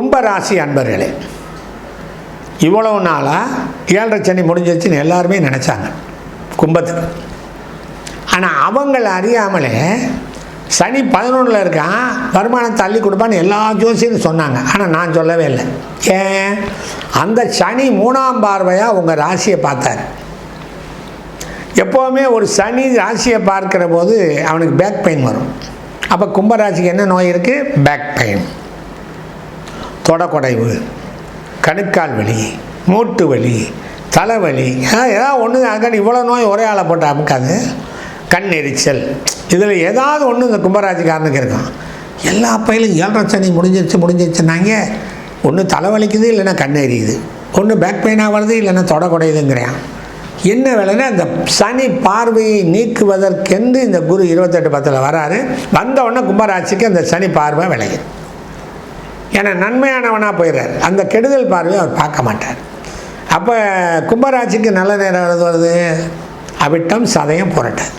கும்பராசி அன்பர்களே இவ்வளவு நாளாக ஏழரை சனி முடிஞ்சிருச்சுன்னு எல்லாருமே நினச்சாங்க கும்பத்துக்கு ஆனால் அவங்கள அறியாமலே சனி பதினொன்றில் இருக்கான் வருமானம் தள்ளி கொடுப்பான்னு எல்லா ஜோசியும் சொன்னாங்க. ஆனால் நான் சொல்லவே இல்லை. ஏன்? அந்த சனி மூணாம் பார்வையாக உங்கள் ராசியை பார்த்தாரு. எப்போவுமே ஒரு சனி ராசியை பார்க்கிற போது அவனுக்கு பேக் பெயின் வரும். அப்போ கும்பராசிக்கு என்ன நோய் இருக்குது பேக் பெயின் தொடக்குடைவு கணுக்கால் வலி மூட்டு வலி தலைவலி ஏதாவது ஒன்று அதுக்காண்டி இவ்வளோ நோய் ஒரே ஆளை போட்டு அமுக்காது. கண் எரிச்சல். இதில் ஏதாவது ஒன்று இந்த கும்பராசிக்காரனுக்கு இருக்கும். எல்லா பயிலும் ஏழரை சனி முடிஞ்சிருச்சு முடிஞ்சிருச்சுனாங்க ஒன்று தலைவலிக்குது இல்லைன்னா கண் எரியுது. ஒன்று பேக் பெயினாக வருது இல்லைன்னா தொட குடையுதுங்கிறான் என்ன வேலைன்னா இந்த சனி பார்வையை நீக்குவதற்கென்று இந்த குரு இருபத்தெட்டு பத்தில் வராரு. வந்த உடனே கும்பராசிக்கு அந்த சனி பார்வை விளையுது. ஏன்னா நன்மையானவனாக போயிடுறார் அந்த கெடுதல் பார்வையை அவர் பார்க்க மாட்டார். அப்போ கும்பராசிக்கு நல்ல நேரம் வருது வருது? அவிட்டம் சதயம் புரட்டாது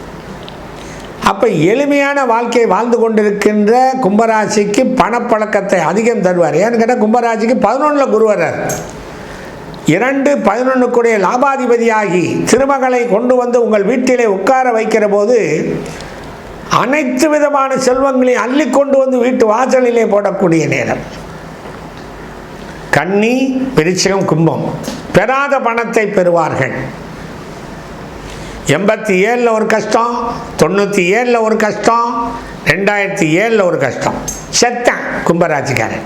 அப்போ எளிமையான வாழ்க்கையை வாழ்ந்து கொண்டிருக்கின்ற கும்பராசிக்கு பணப்பழக்கத்தை அதிகம் தருவார். ஏன்னு கேட்டால் கும்பராசிக்கு பதினொன்றில் குரு வர்றார். இரண்டு பதினொன்றுக்குடைய லாபாதிபதியாகி திருமகளை கொண்டு வந்து உங்கள் வீட்டிலே உட்கார வைக்கிற போது அனைத்து விதமான செல்வங்களையும் அள்ளி கொண்டு வந்து வீட்டு வாசலிலே போடக்கூடிய நேரம். கன்னி விருச்சிகம் கும்பம். பெறாத பணத்தை பெறுவார்கள். எண்பத்தி ஏழில் ஒரு கஷ்டம் தொண்ணூற்றி ஏழில் ஒரு கஷ்டம் ரெண்டாயிரத்தி ஏழில் ஒரு கஷ்டம். செத்தேன் கும்பராட்சிக்காரன்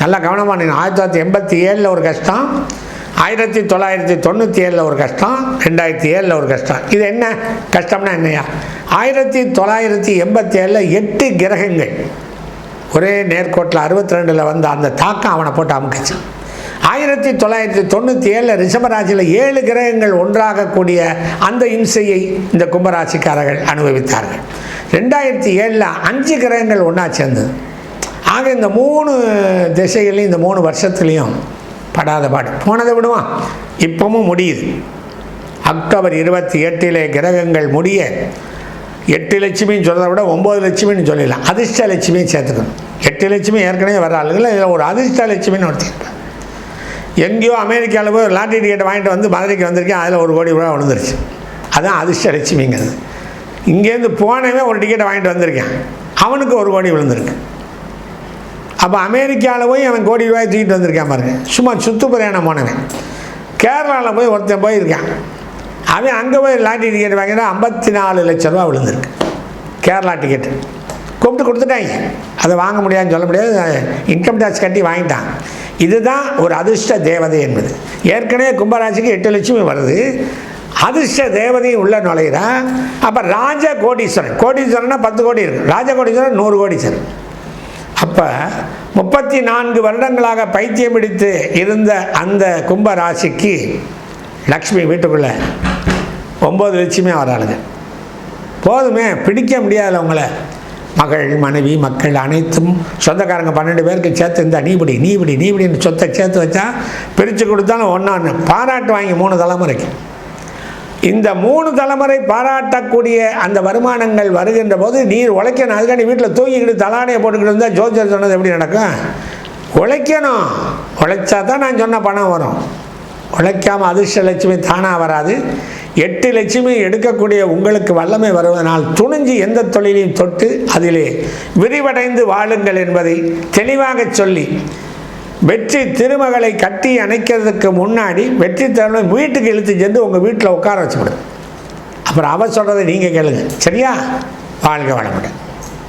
நல்லா கவனமாக நீங்கள் ஆயிரத்தி தொள்ளாயிரத்தி எண்பத்தி ஏழில் ஒரு கஷ்டம் ஆயிரத்தி தொள்ளாயிரத்தி தொண்ணூற்றி ஏழில் ஒரு கஷ்டம் ரெண்டாயிரத்தி ஏழில் ஒரு கஷ்டம். இது என்ன? கஷ்டம்னா என்னையா? ஆயிரத்தி தொள்ளாயிரத்தி எண்பத்தி ஏழில் எட்டு கிரகங்கள். ஒரே நேர்கோட்டில் அறுபத்தி ரெண்டில் வந்த அந்த தாக்கம் அவனை போட்டு அமுக்குச்சு. ஆயிரத்தி தொள்ளாயிரத்தி தொண்ணூற்றி ஏழில் ரிஷபராசியில் ஏழு கிரகங்கள் ஒன்றாகக்கூடிய அந்த இம்சையை இந்த கும்பராசிக்காரர்கள் அனுபவித்தார்கள். ரெண்டாயிரத்தி ஏழில் அஞ்சு கிரகங்கள் ஒன்றா சேர்ந்தது. ஆக இந்த மூணு திசைகளையும் இந்த மூணு வருஷத்துலேயும் படாத பாடு. போனதை விடுவான் இப்பவும் முடியுது. அக்டோபர் இருபத்தி எட்டிலே கிரகங்கள் முடிய எட்டு லட்சுமின்னு சொல்கிறத விட ஒம்பது லட்சுமின்னு சொல்லிடலாம். அதிர்ஷ்ட லட்சுமியும் சேர்த்துக்கணும். எட்டு லட்சுமி ஏற்கனவே வர ஆளுங்கள இதில் ஒரு அதிர்ஷ்ட லட்சுமின்னு ஒருத்தர் எங்கேயோ அமெரிக்காவில் போய் ஒரு லாட்ரி டிக்கெட் வாங்கிட்டு வந்து மதுரைக்கு வந்திருக்கேன். அதில் ஒரு கோடி ரூபா விழுந்துருச்சு. அதுதான் அதிர்ஷ்ட லட்சுமிங்கிறது. இங்கேருந்து போனவே ஒரு டிக்கெட்டை வாங்கிட்டு வந்திருக்கேன். அவனுக்கு ஒரு கோடி விழுந்திருக்கு. அப்போ அமெரிக்காவில் போய் அவன் கோடி ரூபாய் தூக்கிட்டு வந்திருக்கான் பாருங்க. சும்மா சுற்று பிரயாணம் போனவன். கேரளாவில் போய் ஒருத்தன் போயிருக்கான். அவன் அங்கே போய் லாட்டரி டிக்கெட் வாங்கினா ஐம்பத்தி நாலு லட்ச ரூபா விழுந்திருக்கு. கேரளா டிக்கெட்டு கூப்பிட்டு கொடுத்துட்டாங்க. அதை வாங்க முடியாதுன்னு சொல்ல முடியாது. இன்கம் டேக்ஸ் கட்டி வாங்கிட்டான். இதுதான் ஒரு அதிர்ஷ்ட தேவதை என்பது. ஏற்கனவே கும்பராசிக்கு எட்டு லட்சமே வருது. அதிர்ஷ்ட தேவதையும் உள்ள நுழையிறான் அப்போ ராஜ கோடீஸ்வரன் கோடீஸ்வரன்னா பத்து கோடி இருக்கு. ராஜ கோடீஸ்வரன் நூறு கோடீஸ்வரன். அப்போ முப்பத்தி நான்கு வருடங்களாக பைத்தியம் பிடித்து இருந்த அந்த கும்ப ராசிக்கு லக்ஷ்மி வீட்டுக்குள்ளே ஒம்பது லட்சமே வராளுங்க. போதுமே பிடிக்க முடியாதுல்ல உங்களை. மகள் மனைவி மக்கள் அனைத்தும் சொந்தக்காரங்க பன்னெண்டு பேருக்கு சேர்த்து இருந்தால் நீபடி நீபடி நீபடின்னு சொத்தை சேர்த்து வச்சா பிரித்து கொடுத்தாலும் ஒன்றா ஒன்று பாராட்டு வாங்கி மூணு தலைமுறைக்கு. இந்த மூணு தலைமுறை பாராட்டக்கூடிய அந்த வருமானங்கள் வருகின்ற போது நீர் உழைக்கணும். அதுக்காண்டி வீட்டில் தூங்கிக்கிட்டு தலாடையை போட்டுக்கிட்டு இருந்தால் ஜோதிடர் சொன்னது எப்படி நடக்கும்? உழைக்கணும். உழைச்சா தான் நான் சொன்ன பணம் வரும். உழைக்காமல் அதிர்ஷ்ட லட்சுமி தானாக வராது. எட்டு லட்சுமி எடுக்கக்கூடிய உங்களுக்கு வல்லமை வருவதனால் துணிஞ்சு எந்த தொழிலையும் தொட்டு அதிலே விரிவடைந்து வாழுங்கள் என்பதை தெளிவாக சொல்லி வெற்றி திருமகளை கட்டி அணைக்கிறதுக்கு முன்னாடி வெற்றி திருமலை வீட்டுக்கு இழுத்து சென்று உங்கள் வீட்டில் உட்கார வச்சுவிடும் அப்புறம் அவ சொல்கிறத நீங்கள் கேளுங்க. சரியா? வாழ்க வளமுடன்.